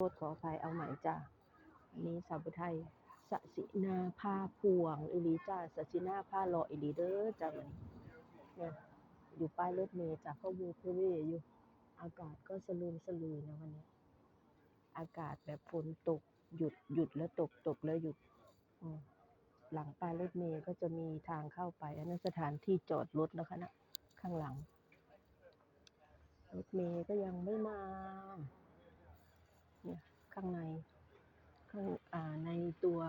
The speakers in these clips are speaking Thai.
โทษขออภัยเอาใหม่จ้ะอันนี้สาวไทยสสินาผ้าพวงอิลีจ้าสสินาผ้าหล่ออิลีเด้อจ้ะมันเนี่ยอยู่ป้ายรถเมล์จากข้อมูเพเวอยู่ อากาศก็สลืมสลือนะวันนี้ อากาศแบบฝนตกหยุดหยุดแล้วตกตกแล้วหยุดหลังป้ายรถเมล์ก็จะมีทางเข้าไป อันนั้นสถานที่จอดรถนะคะนะข้างหลัง รถเมล์ก็ยังไม่มา ข้างในข้างในตัว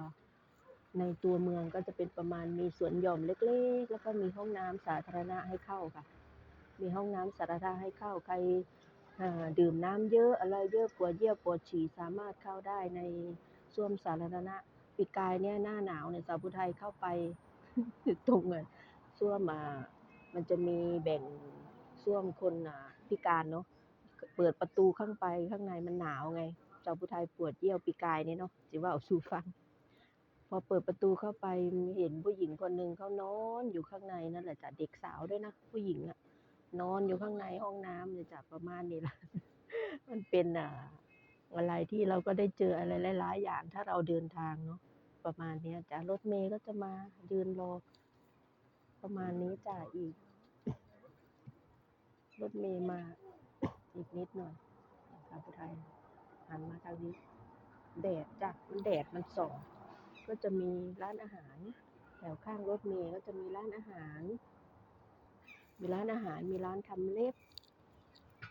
ในตัวเมืองก็จะเป็นประมาณมีสวนหย่อมเล็กๆ แล้วก็มีห้องน้ำสาธารณะให้เข้าค่ะ มีห้องน้ำสาธารณะให้เข้าใครดื่มน้ำเยอะอะไรเยอะปวดเยี่ยวปวดฉี่สามารถเข้าได้ในส้วมสาธารณะปีกายเนี่ยหน้าหนาวเนี่ยสาวผู้ไทยเข้าไปตรงอะส้วมอ่ามันจะมีแบ่งส้วมคนพิการเนาะเปิดประตูข้างไปข้างในมันหนาวไง เจ้าผู้ไทยปวดเยี่ยวปีกายเนี่ยเนาะจิว่าเอาสู่ฟัง พอเปิดประตูเข้าไปเห็นผู้หญิงคนหนึ่งเขานอนอยู่ข้างในนั่นแหละจ้ะเด็กสาวด้วยนะผู้หญิงอะนอนอยู่ข้างในห้องน้ำเนี่ยจ้ะประมาณนี้ละมันเป็นอ่าอะไรที่เราก็ได้เจออะไรหลาย ๆ อย่างถ้าเราเดินทางเนาะประมาณเนี้ยจ้ะรถเมย์ก็จะมายืนรอประมาณนี้จ้ะอีก รถเมย์มาอีกนิดหน่อยครับผู้ไทย หันมาทางนี้ แดดจ้ะมันแดดมันส่องก็จะมีร้านอาหารแถวข้างรถเมล์ก็จะมีร้านอาหาร มีร้านอาหาร มีร้านทำเล็บ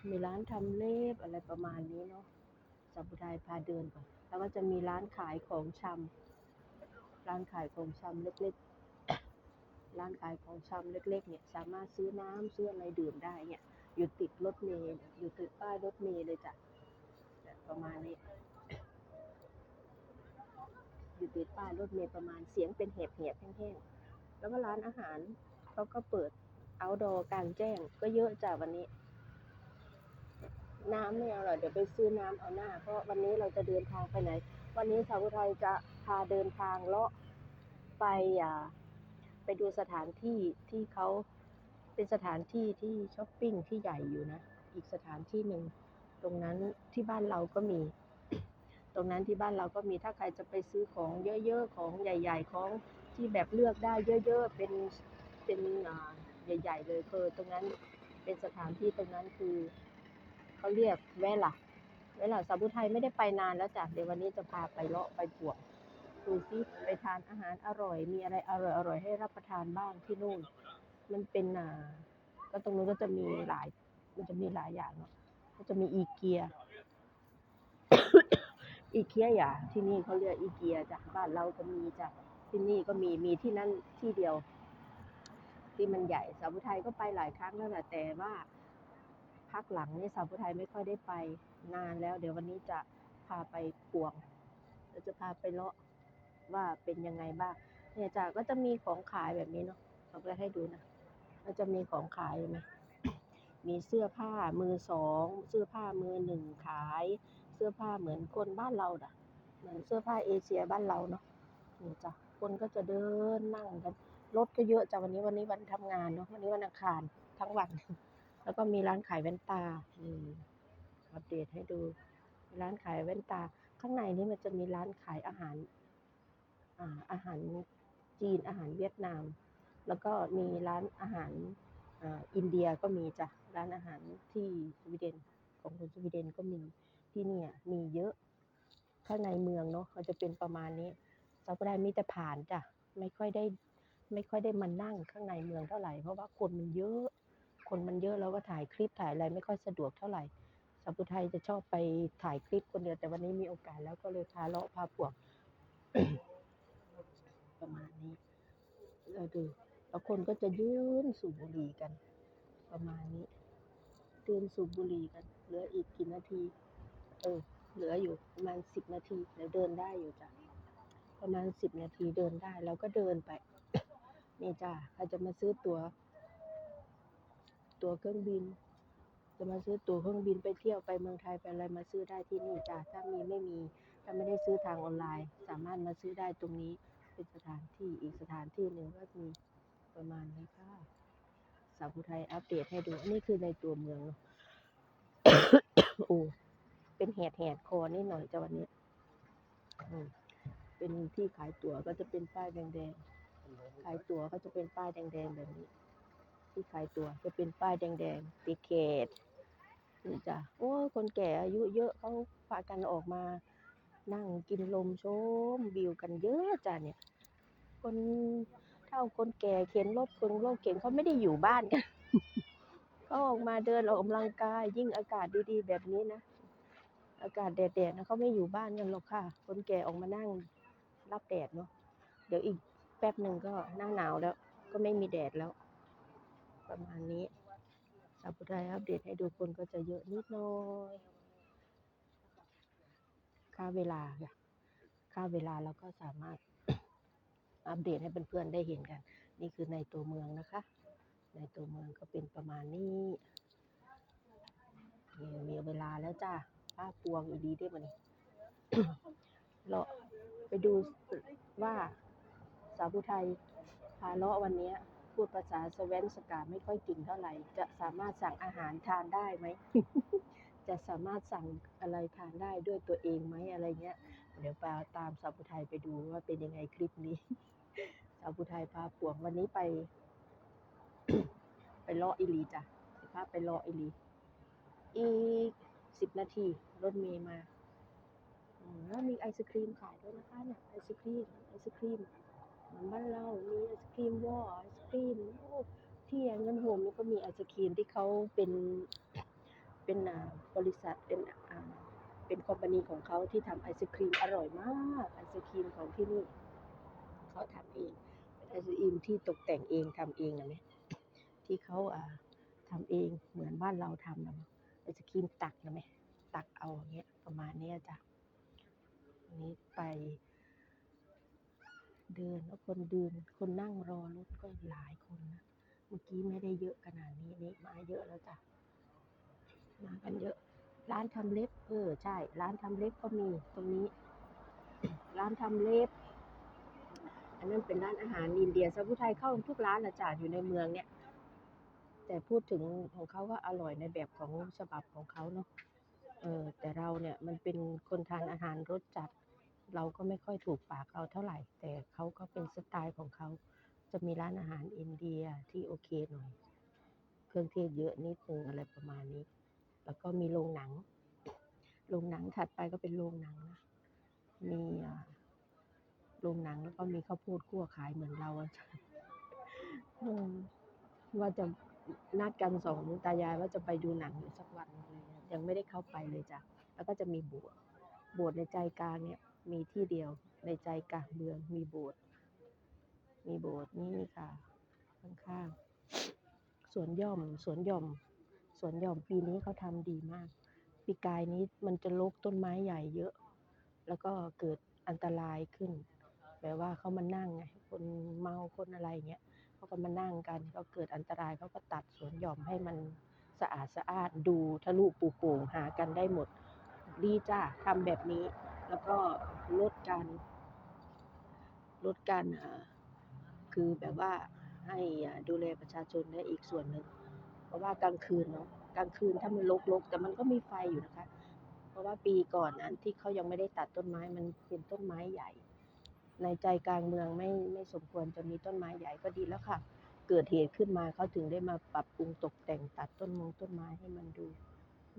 มีร้านทำเล็บอะไรประมาณนี้เนาะสับผู้ไทยพาเดินก่อน แล้วก็จะมีร้านขายของชำร้านขายของชำเล็กๆ ร้านขายของชำเล็ก ๆ เนี่ย สามารถซื้อน้ำซื้ออะไรดื่มได้เนี่ย อยู่ติดรถเมล์อยู่ติดป้ายรถเมล์เลยจ้ะ ประมาณนี้อยู่ติดป้ายรถเมล์ประมาณเสียงเป็นเห็บเหียบแห้งๆแล้วก็ร้านอาหารเขาก็เปิดเอาดอกลางแจ้งก็เยอะจ้ะวันนี้ น้ำไม่เอาหรอกเดี๋ยวไปซื้อน้ำเอาหน้า เพราะวันนี้เราจะเดินทางไปไหน วันนี้สาวอุทัยจะพาเดินทางเลาะไปอ่าไปดูสถานที่ที่เขาเป็นสถานที่ที่ช้อปปิ้งที่ใหญ่อยู่นะ อีกสถานที่หนึ่ง ตรงนั้นที่บ้านเราก็มี ตรงนั้นที่บ้านเราก็มีถ้าใครจะไปซื้อของเยอะๆของใหญ่ ๆ ของที่แบบเลือกได้เยอะๆเป็นเป็นใหญ่ ๆ เลยคือตรงนั้นเป็นสถานที่ตรงนั้นคือเขาเรียกแวล่ะแวล่ะสาวผู้ไทยไม่ได้ไปนานแล้วจ้ะเดี๋ยววันนี้จะพาไปเลาะไปปวกดูซิไปทานอาหารอร่อย มีอะไรอร่อยอร่อยๆให้รับประทานบ้างที่นู่น มันเป็นอ่าก็ตรงนู้นก็จะมีหลาย มันจะมีหลายอย่างเนาะ ก็จะมีอีเกีย อีเกียอย่าที่นี่เขาเรียกอีเกียจ้ะบ้านเราก็มีจ้ะที่นี่ก็มีมีที่นั่นที่เดียว ที่มันใหญ่สาวผู้ไทยก็ไปหลายครั้งแล้วแหละแต่ว่าพักหลังนี่สาวผู้ไทยไม่ค่อยได้ไปนานแล้ว เดี๋ยววันนี้จะพาไปปวงเดี๋ยวจะพาไปเลาะว่าเป็นยังไงบ้างเนี่ยจ้ะก็จะมีของขายแบบนี้เนาะเราก็ให้ดูนะก็จะมีของขายไหม มีเสื้อผ้ามือสองเสื้อผ้ามือหนึ่งขาย เสื้อผ้าเหมือนคนบ้านเราน่ะ เหมือนเสื้อผ้าเอเชียบ้านเราเนาะนี่จ้ะคนก็จะเดินนั่งกันรถก็เยอะจ้ะวันนี้วันนี้วันทำงานเนาะวันนี้วันอังคารทั้งวัน แล้วก็มีร้านขายแว่นตานี่อัปเดตให้ดู ร้านขายแว่นตา ข้างในนี้มันจะมีร้านขายอาหารอ่าอาหารจีนอาหารเวียดนาม แล้วก็มีร้านอาหารอ่าอินเดียก็มีจ้ะ ร้านอาหารที่สวีเดนของคนสวีเดนก็มีที่เนี่ยมีเยอะข้างในเมืองเนาะเขาจะเป็นประมาณนี้เราก็ได้มีแต่ผ่านจ้ะไม่ค่อยได้ ไม่ค่อยได้มานั่งข้างในเมืองเท่าไหร่เพราะว่าคนมันเยอะ คนมันเยอะแล้วก็ถ่ายคลิปถ่ายอะไรไม่ค่อยสะดวกเท่าไหร่สาวผู้ไทยจะชอบไปถ่ายคลิปคนเดียวแต่วันนี้มีโอกาสแล้วก็เลยพาเลาะพาปวก ประมาณนี้เราดูแล้วคนก็จะยืนสูบบุหรี่กัน ประมาณนี้ยืนสูบบุหรี่กัน เหลืออีกกี่นาที เออ เหลืออยู่ประมาณสิบนาทีเดี๋ยวเดินได้อยู่จ้ะ ประมาณสิบนาทีเดินได้เราก็เดินไป นี่จ้ะเราจะมาซื้อตัว๋ว ตั๋วเครื่องบิน จะมาซื้อตั๋วเครื่องบินไปเที่ยวไปเมืองไทยไปอะไรมาซื้อได้ที่นี่จ้ะ ถ้ามีไม่มี ถ้าไม่ได้ซื้อทางออนไลน์ สามารถมาซื้อได้ตรงนี้ เป็นสถานที่อีกสถานที่หนึ่งก็มีประมาณนี้ค่ะ สาวผู้ไทยอัปเดตให้ดูอันนี้คือในตัวเมืองเนอะโอ้เป็นแหดแหดคอนิดหน่อยจ้ะวันนี้เป็นที่ขายตั๋วก็จะเป็นป้ายแดงๆ ขายตั๋วก็จะเป็นป้ายแดงๆแบบนี้ ที่ขายตั๋วจะเป็นป้ายแดงๆติเกตนี่จ้ะโอ้คนแก่อายุเยอะเขาพากันออกมา นั่งกินลมชมวิวกันเยอะจ้ะเนี่ย คน เฒ่าคนแก่เข็นรถคนโรคเข็นเขาไม่ได้อยู่บ้านกันเขาออกมาเดินออกกำลังกายยิ่งอากาศดีๆ แบบนี้นะอากาศแดดๆนะเขาไม่อยู่บ้านกันหรอกค่ะ คนแก่ออกมานั่งรับแดดเนาะเดี๋ยวอีกแป๊บหนึ่งก็หน้าหนาวแล้ว ก็ไม่มีแดดแล้ว ประมาณนี้สาวผู้ไทยอัปเดตให้ดูคนก็จะเยอะนิดหน้อยค่าเวลาค่ะค่าเวลาเราก็สามารถ อัปเดตให้เพื่อนๆได้เห็นกัน นี่คือในตัวเมืองนะคะ ในตัวเมืองก็เป็นประมาณนี้นี่มีเวลาแล้วจ้าป้าปวงอีดีได้มันเราไปดูว่าสาวผู้ไทยพาเลาะวันนี้พูดภาษาสเวนสกาไม่ค่อยเก่งเท่าไหร่ จะสามารถสั่งอาหารทานได้ไหม จะสามารถสั่งอะไรทานได้ด้วยตัวเองไหมอะไรเงี้ย เดี๋ยวไปตามสาวผู้ไทยไปดูว่าเป็นยังไงคลิปนี้ สาวผู้ไทยพาปวงวันนี้ไป ไปเลาะอีหลีจ้ะสิพาไปเลาะอีหลี อีกสิบนาทีรถเมย์มาแล้วมีไอศครีมขายด้วยนะคะเนี่ยไอศครีมไอศครีมเหมือนบ้านเรา มีไอศครีมวอไอศครีมโอ้ที่เงินโฮมนี่ก็มีไอศครีมที่เขาเป็นเป็นอ่าบริษัทเป็นอ่า เป็นคอมพานีของเขาที่ทำไอศครีมอร่อยมากไอศครีมของที่นี่เขาทำเองเป็นไอศครีมที่ตกแต่งเองทำเองนะเนี่ยที่เขาอ่าทำเองเหมือนบ้านเราทำนะไอศครีมตักนะไหมตักเอาอย่างเงี้ยประมาณเนี้ยจ้ะนนี้ไป เดินแล้วคนเดินคนนั่งรอรถก็หลายคนนะเมื่อกี้ไม่ได้เยอะขนาดนี้นี่มาเยอะแล้วจ้ะมากันเยอะ ร้านทำเล็บ เออ ใช่ ร้านทำเล็บก็มีตรงนี้ ร้านทำเล็บ อันนั้นเป็นร้านอาหารอินเดียสาวผู้ไทยเข้าทุกร้านนะจ้ะอยู่ในเมืองเนี่ย แต่พูดถึงของเขาก็อร่อยในแบบของฉบับของเขาเนาะ เออ แต่เราเนี่ยมันเป็นคนทานอาหารรสจัด เราก็ไม่ค่อยถูกปากเราเท่าไหร่ แต่เขาก็เป็นสไตล์ของเขา จะมีร้านอาหารอินเดียที่โอเคหน่อย เครื่องเทศเยอะนิดนึงอะไรประมาณนี้ แล้วก็มีโรงหนัง โรงหนังถัดไปก็เป็นโรงหนังนะมีโรงหนังแล้วก็มีข้าวโพดคั่วขายเหมือนเราอะจ้ะอืมว่าจะนัดกันสองตายายว่าจะไปดูหนังอยู่สักวันเงี้ยยังไม่ได้เข้าไปเลยจ้ะแล้วก็จะมีโบสถ์โบสถ์ในใจกลางเนี่ย มีที่เดียวในใจกลางเมืองมีโบสถ์มีโบสถ์นี่ค่ะข้างๆสวนย่อมสวนย่อม สวนหย่อมปีนี้เขาทำดีมาก ปีกายนี้มันจะลกต้นไม้ใหญ่เยอะ แล้วก็เกิดอันตรายขึ้น แบบว่าเขามานั่งไงคนเมาคนอะไรเงี้ยเขาก็มานั่งกันก็เกิดอันตรายเขาก็ตัดสวนหย่อมให้มันสะอาดสะอาดดูทะลุปูโป่งหากันได้หมดดีจ้าทำแบบนี้ แล้วก็ลดการลดการคือแบบว่าให้ดูแลประชาชนได้อีกส่วนหนึ่ง เพราะว่ากลางคืนเนาะกลางคืนถ้ามันรกๆ แต่มันก็มีไฟอยู่นะคะ เพราะว่าปีก่อนอันที่เขายังไม่ได้ตัดต้นไม้มันเป็นต้นไม้ใหญ่ ในใจกลางเมืองไม่ไม่สมควรจะมีต้นไม้ใหญ่ก็ดีแล้วค่ะ เกิดเหตุขึ้นมาเขาถึงได้มาปรับปรุงตกแต่งตัดต้นมงต้นไม้ให้มันดู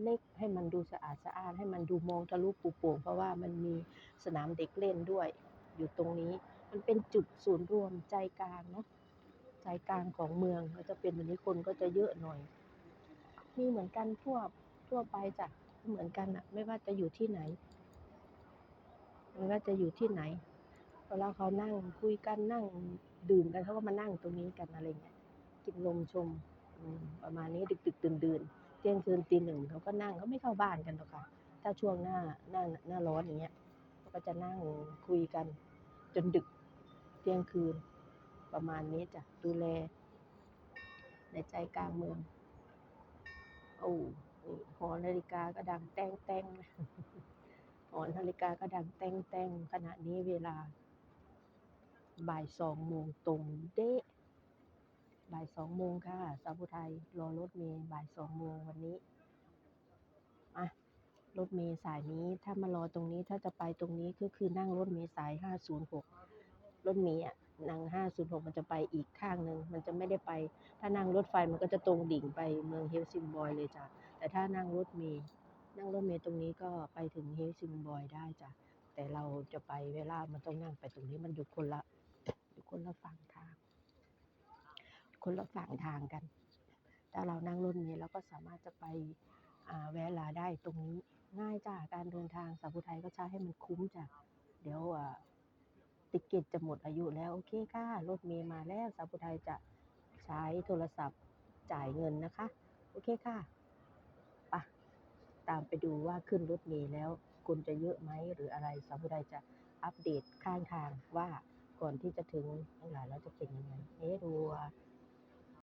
เล็กให้มันดูสะอาดสะอาดให้มันดูมองทะลุปูโป่งเพราะว่ามันมีสนามเด็กเล่นด้วย อยู่ตรงนี้มันเป็นจุดศูนย์รวมใจกลางเนาะ ใจกลางของเมืองก็จะเป็นแบบนี้คนก็จะเยอะหน่อย มีเหมือนกันทั่วทั่วไปจ้ะเหมือนกันอะไม่ว่าจะอยู่ที่ไหนไม่ว่าจะอยู่ที่ไหนเวลาเขานั่งคุยกันนั่งดื่มกันเขาก็มานั่งตรงนี้กันอะไรเงี้ยกินลมชมประมาณนี้ดึกดึกดื่นดื่นเที่ยงคืนตีหนึ่งเขาก็นั่งเขาไม่เข้าบ้านกันหรอกค่ะ ถ้าช่วงหน้าหน้าหน้าร้อนอย่างเงี้ยเขาก็จะนั่งคุยกันจนดึกเที่ยงคืน ประมาณนี้จ้ะ ดูแล ในใจกลางเมือง โอ้นี่หอนาฬิกาก็ดังแต้งแต้งนะหอนาฬิกาก็ดังแต้งแต้งขณะนี้เวลา บ่ายสองโมงตรงเดะบ่ายสองโมงค่ะ สาวผู้ไทย รอรถเมล์บ่ายสองโมงวันนี้อะรถเมล์สายนี้ถ้ามารอตรงนี้ถ้าจะไปตรงนี้ก็คือนั่งรถเมล์สาย506รถเมล์อะ นั่ง506มันจะไปอีกข้างหนึ่งมันจะไม่ได้ไป ถ้านั่งรถไฟมันก็จะตรงดิ่งไปเมืองเฮลซิงบอยเลยจ้ะแต่ถ้านั่งรถเมล์นั่งรถเมล์ตรงนี้ก็ไปถึงเฮลซิงบอยได้จ้ะแต่เราจะไปเวลามันต้องนั่งไปตรงนี้มันอยู่คนละอยู่คนละฝั่งทาง คนละฝั่งทางกัน ถ้าเรานั่งรถเมล์เราก็สามารถจะไปแวะลาได้ตรงนี้ง่ายจ้ะการเดินทางสาวผู้ไทยก็ใช้ให้มันคุ้มจ้ะเดี๋ยวอ่า ติเกตจะหมดอายุแล้วโอเคค่ะรถเมล์มาแล้วสาวผู้ไทยจะใช้โทรศัพท์จ่ายเงินนะคะ โอเคค่ะไปะตามไปดูว่าขึ้นรถเมล์แล้วคนจะเยอะไหมหรืออะไรสาวผู้ไทยจะอัปเดตข้างทางว่าก่อนที่จะถึงทั้งหลายแล้วจะเป็นยังไงเอ๊ะดูว่า